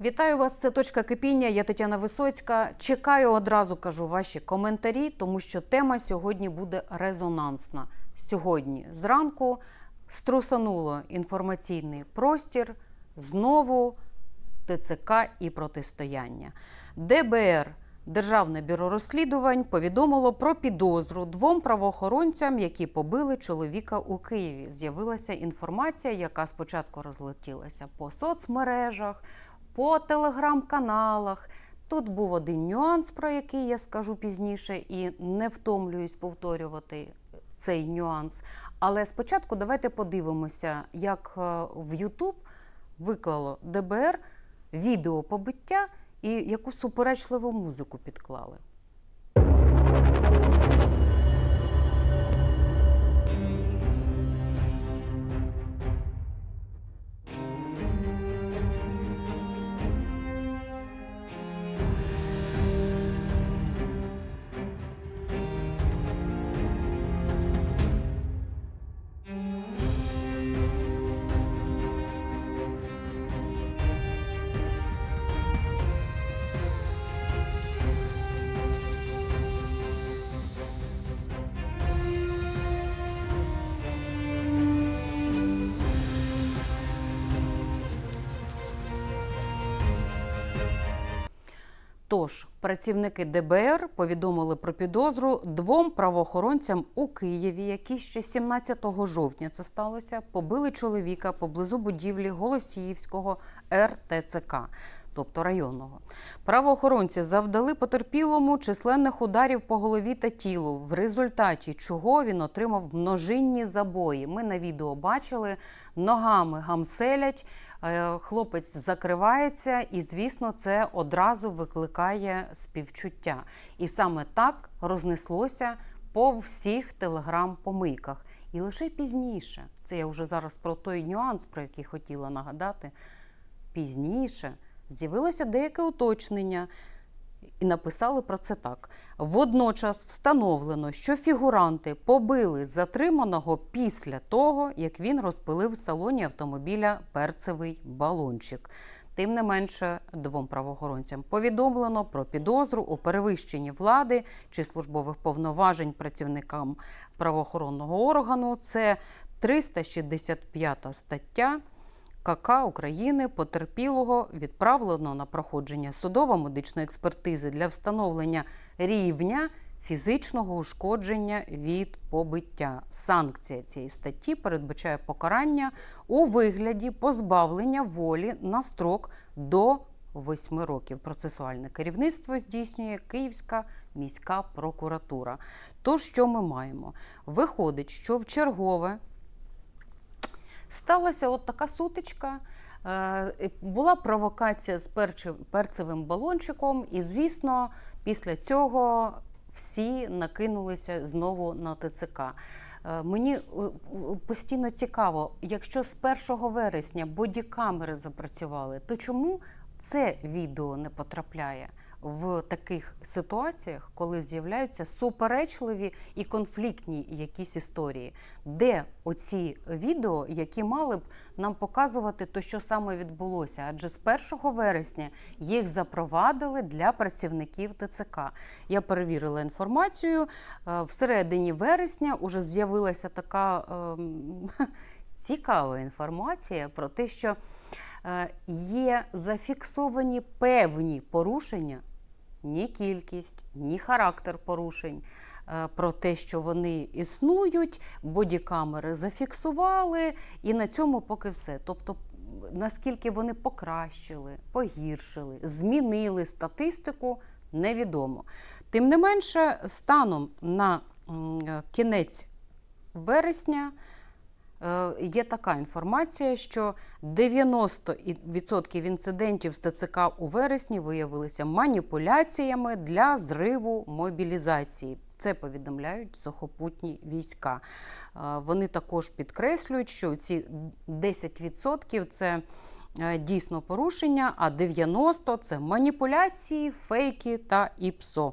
Вітаю вас. Це точка кипіння. Я Тетяна Висоцька. Чекаю одразу кажу ваші коментарі, тому що тема сьогодні буде резонансна. Сьогодні зранку струсануло інформаційний простір знову ТЦК і протистояння. ДБР. Державне бюро розслідувань повідомило про підозру двом правоохоронцям, які побили чоловіка у Києві. З'явилася інформація, яка спочатку розлетілася по соцмережах, по телеграм-каналах. Тут був один нюанс, про який я скажу пізніше, і не втомлююсь повторювати цей нюанс. Але спочатку давайте подивимося, як е, в YouTube виклало ДБР відео побиття і яку суперечливу музику підклали. Тож працівники ДБР повідомили про підозру двом правоохоронцям у Києві, які ще 17 жовтня це сталося. Побили чоловіка поблизу будівлі Голосіївського РТЦК. Тобто районного правоохоронці завдали потерпілому численних ударів по голові та тілу, в результаті чого він отримав множинні забої. Ми на відео бачили, ногами гамселять, хлопець закривається, і, звісно, це одразу викликає співчуття. І саме так рознеслося по всіх телеграм-помийках. І лише пізніше, це я вже зараз про той нюанс, про який хотіла нагадати. Пізніше з'явилося деяке уточнення. І написали про це так: водночас встановлено, що фігуранти побили затриманого після того, як він розпилив в салоні автомобіля перцевий балончик. Тим не менше, двом правоохоронцям повідомлено про підозру у перевищенні влади чи службових повноважень працівникам правоохоронного органу. Це 365 стаття. КК України потерпілого відправлено на проходження судово-медичної експертизи для встановлення рівня фізичного ушкодження від побиття. Санкція цієї статті передбачає покарання у вигляді позбавлення волі на строк до 8 років. Процесуальне керівництво здійснює Київська міська прокуратура. То, що ми маємо? Виходить, що в чергове сталася от така сутичка. Е, Була провокація з перцевим балончиком, і, звісно, після цього всі накинулися знову на ТЦК. Е, Мені е, постійно цікаво, якщо з 1 вересня бодікамери запрацювали, то чому це відео не потрапляє в таких ситуаціях, коли з'являються суперечливі і конфліктні якісь історії? Де оці відео, які мали б нам показувати то, що саме відбулося? Адже з 1 вересня їх запровадили для працівників ТЦК. Я перевірила інформацію. Е, Всередині вересня вже з'явилася така ем, цікава інформація про те, що е, є зафіксовані певні порушення, ні кількість, ні характер порушень. е, Про те, що вони існують, бодікамери зафіксували, і на цьому поки все. Тобто, наскільки вони покращили, погіршили, змінили статистику, невідомо. Тим не менше, станом на кінець вересня е, є така інформація, що 90% інцидентів з ТЦК у вересні виявилися маніпуляціями для зриву мобілізації. Це повідомляють сухопутні війська. Е, Вони також підкреслюють, що ці 10% це е, дійсно порушення, а 90% це маніпуляції, фейки та ІПСО.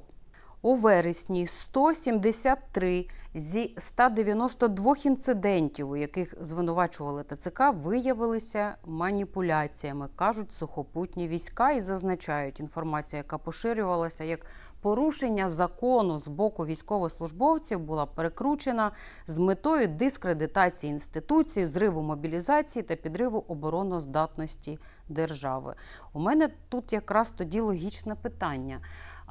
У вересні 173 зі 192 інцидентів, у яких звинувачували ТЦК, виявилися маніпуляціями, кажуть сухопутні війська і зазначають інформація, яка поширювалася як порушення закону з боку військовослужбовців, була перекручена з метою дискредитації інституції, зриву мобілізації та підриву обороноздатності держави. У мене тут якраз тоді логічне питання.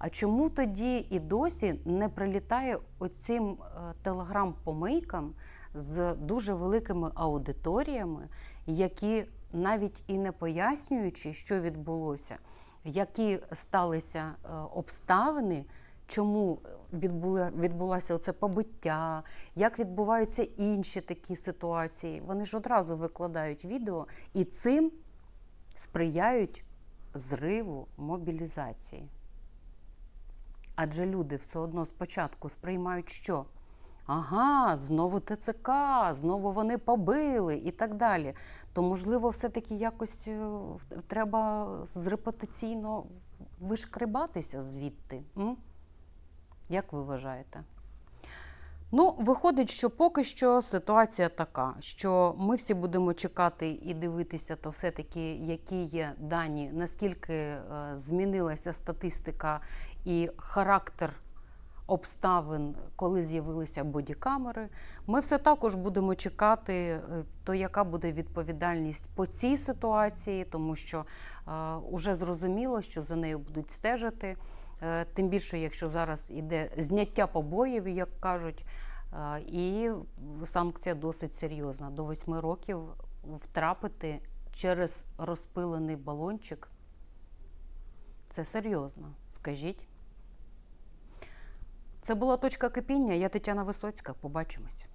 А чому тоді і досі не прилітає оцим е, телеграм-помийкам з дуже великими аудиторіями, які навіть і не пояснюючи, що відбулося, які сталися е, обставини, чому відбула, відбулося оце побиття, як відбуваються інші такі ситуації, вони ж одразу викладають відео і цим сприяють зриву мобілізації. Адже люди все одно спочатку сприймають, що ага, знову ТЦК, знову вони побили і так далі. То, можливо, все-таки якось е, треба зрепетиційно вишкребатися звідти. М? Як ви вважаєте? Ну, виходить, що поки що ситуація така, що ми всі будемо чекати і дивитися, то все-таки які є дані, наскільки е, змінилася статистика і характер обставин, коли з'явилися бодікамери. Ми все також будемо чекати, е, то яка буде відповідальність по цій ситуації, тому що е, уже зрозуміло, що за нею будуть стежити. Е, Тим більше, якщо зараз іде зняття побоїв, як кажуть, е, і санкція досить серйозна. До восьми років втрапити через розпилений балончик. Це серйозно, скажіть. Це була точка кипіння. Я Тетяна Висоцька. Побачимось.